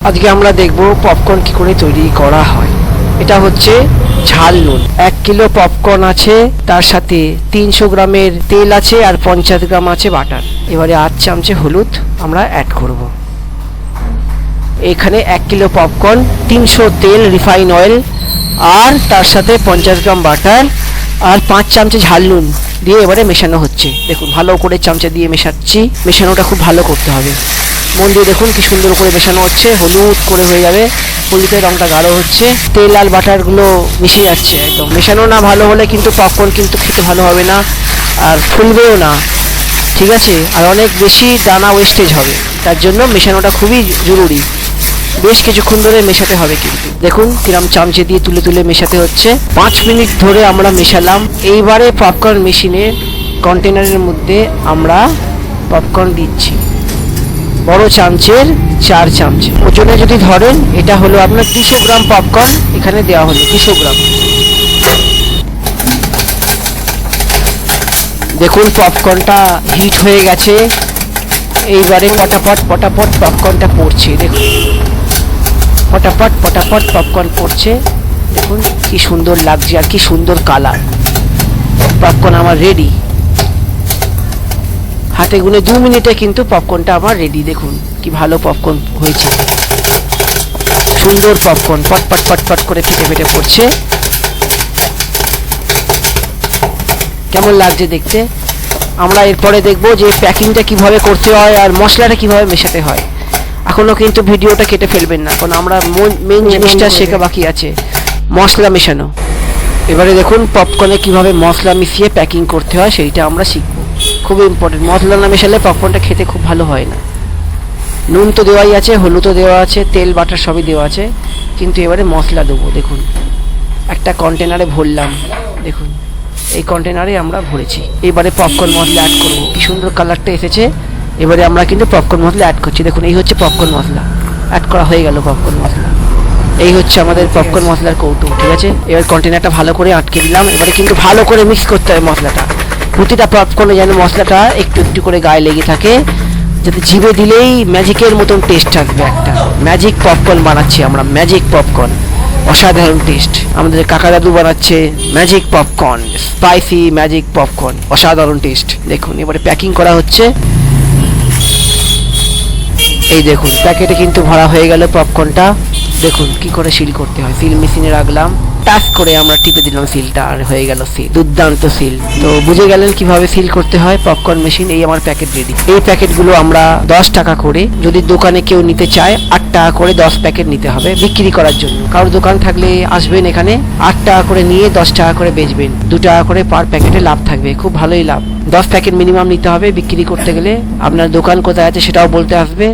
আজকে আমরা দেখব পপকর্ন কি করে তৈরি করা হয়। এটা হচ্ছে ঝাল নুন। এক কিলো পপকর্ন আছে, তার সাথে তিনশো গ্রামের তেল আছে আর পঞ্চাশ গ্রাম আছে বাটার। এবারে আধ চামচে হলুদ আমরা অ্যাড করব। এখানে এক কিলো পপকর্ন তিনশো তেল রিফাইন অয়েল আর তার সাথে পঞ্চাশ গ্রাম বাটার, আর পাঁচ চামচে ঝাল নুন দিয়ে এবারে মেশানো হচ্ছে। দেখুন, ভালো করে চামচে দিয়ে মেশাচ্ছি। মেশানোটা খুব ভালো করতে হবে। মন দিয়ে দেখুন কি সুন্দর করে মেশানো হচ্ছে, হলুদ করে হয়ে যাবে, হলুদের রংটা গাঢ় হচ্ছে। তেল আর বাটারগুলো মিশে যাচ্ছে একদম। মেশানো না ভালো হলে কিন্তু পপকর্ন কিন্তু খেতে ভালো হবে না, আর ফুলবেও না। ঠিক আছে? আর অনেক বেশি দানা ওয়েস্টেজ হবে। তার জন্য মেশানোটা খুবই জরুরি। বেশ কিছুক্ষণ ধরে মেশাতে হবে কিন্তু। দেখুন কিরাম চামচে দিয়ে তুলে তুলে মেশাতে হচ্ছে। পাঁচ মিনিট ধরে আমরা মেশালাম। এইবারে পপকর্ন মেশিনের কন্টেনারের মধ্যে আমরা পপকর্ন দিচ্ছি। বড় চামচের চার চামচ ওজনে যদি ধরেন, এটা হলো আপনার দুশো গ্রাম পপকর্ন এখানে দেওয়া হলো দুশো গ্রাম। দেখুন পপকর্নটা হিট হয়ে গেছে। এইবারে পটাপট পটাপট পপকর্নটা পড়ছে, দেখুন। পটাপট পটাপট পপকর্ন পড়ছে। দেখুন, কি সুন্দর লাগছে আর কি সুন্দর কালার পপকর্ন আমার রেডি হাতে গুনে দু মিনিটে কিন্তু পপকর্নটা আমার রেডি দেখুন কি ভালো পপকর্ন হয়েছে। সুন্দর পপকর্ন পট পট পট পট করে ফেটে ফেটে পড়ছে। কেমন লাগছে দেখতে? আমরা এরপরে দেখব যে প্যাকিংটা কীভাবে করতে হয় আর মশলাটা কীভাবে মেশাতে হয়। এখনও কিন্তু ভিডিওটা কেটে ফেলবেন না কারণ আমরা মেন জিনিসটা শেখা বাকি আছে। মশলা মেশানো। এবারে দেখুন পপকর্নে কীভাবে মশলা মিশিয়ে প্যাকিং করতে হয় সেইটা আমরা শিখব। খুব ইম্পর্টেন্ট মশলা না মেশালে পপকর্নটা খেতে খুব ভালো হয় না। নুন তো দেওয়াই আছে হলুদও দেওয়া আছে, তেল, বাটার সবই দেওয়া আছে। কিন্তু এবারে মশলা দেবো, দেখুন। একটা কন্টেনারে ভরলাম, দেখুন। এই কন্টেনারে আমরা ভরেছি। এবারে পপকর্ন মশলা অ্যাড করব। কি সুন্দর কালারটা এসেছে। এবারে আমরা কিন্তু পপকর্ন মশলা অ্যাড করছি। দেখুন, এই হচ্ছে পপকর্ন মশলা অ্যাড করা হয়ে গেল পপকর্ন মশলা এই হচ্ছে আমাদের পপকর্ন মশলার কৌটো ঠিক আছে? এবার কন্টেনারটা ভালো করে আটকে দিলাম এবারে কিন্তু ভালো করে মিক্স করতে হবে মশলাটা প্রতিটা পপকর্নে যেন মশলাটা একটু একটু করে গায়ে লেগে থাকে, যাতে জিভে দিলেই ম্যাজিকের মতন টেস্ট আসবে একটা। ম্যাজিক পপকর্ন বানাচ্ছি আমরা, ম্যাজিক পপকর্ন অসাধারণ টেস্ট আমাদের কাকা দাদু বানাচ্ছে magic popcorn spicy magic popcorn অসাধারণ টেস্ট দেখুন, এবারে প্যাকিং করা হচ্ছে। এই দেখুন প্যাকেটে কিন্তু ভরা হয়ে গেল পপকর্নটা দেখুন, কি করে সিল করতে হয়। সিল মেশিনে রাখলাম। টাচ করে আমরা টিপে দিলাম সিলটা, আর হয়ে গেল সিল, দুর্দান্ত সিল। তো বুঝে গেলেন কীভাবে সিল করতে হয়? পপকর্ন মেশিন, এই আমার প্যাকেট রেডি এই প্যাকেটগুলো আমরা দশ টাকা করে, যদি দোকানে কেউ নিতে চায়, আট টাকা করে দশ প্যাকেট নিতে হবে বিক্রি করার জন্য। কারোর দোকান থাকলে আসবেন এখানে, আট টাকা করে নিয়ে দশ টাকা করে বেচবেন। দু টাকা করে পার প্যাকেটে লাভ থাকবে, খুব ভালোই লাভ। দশ প্যাকেট মিনিমাম নিতে হবে বিক্রি করতে গেলে। আপনার দোকান কোথায় আছে সেটাও বলতে আসবে।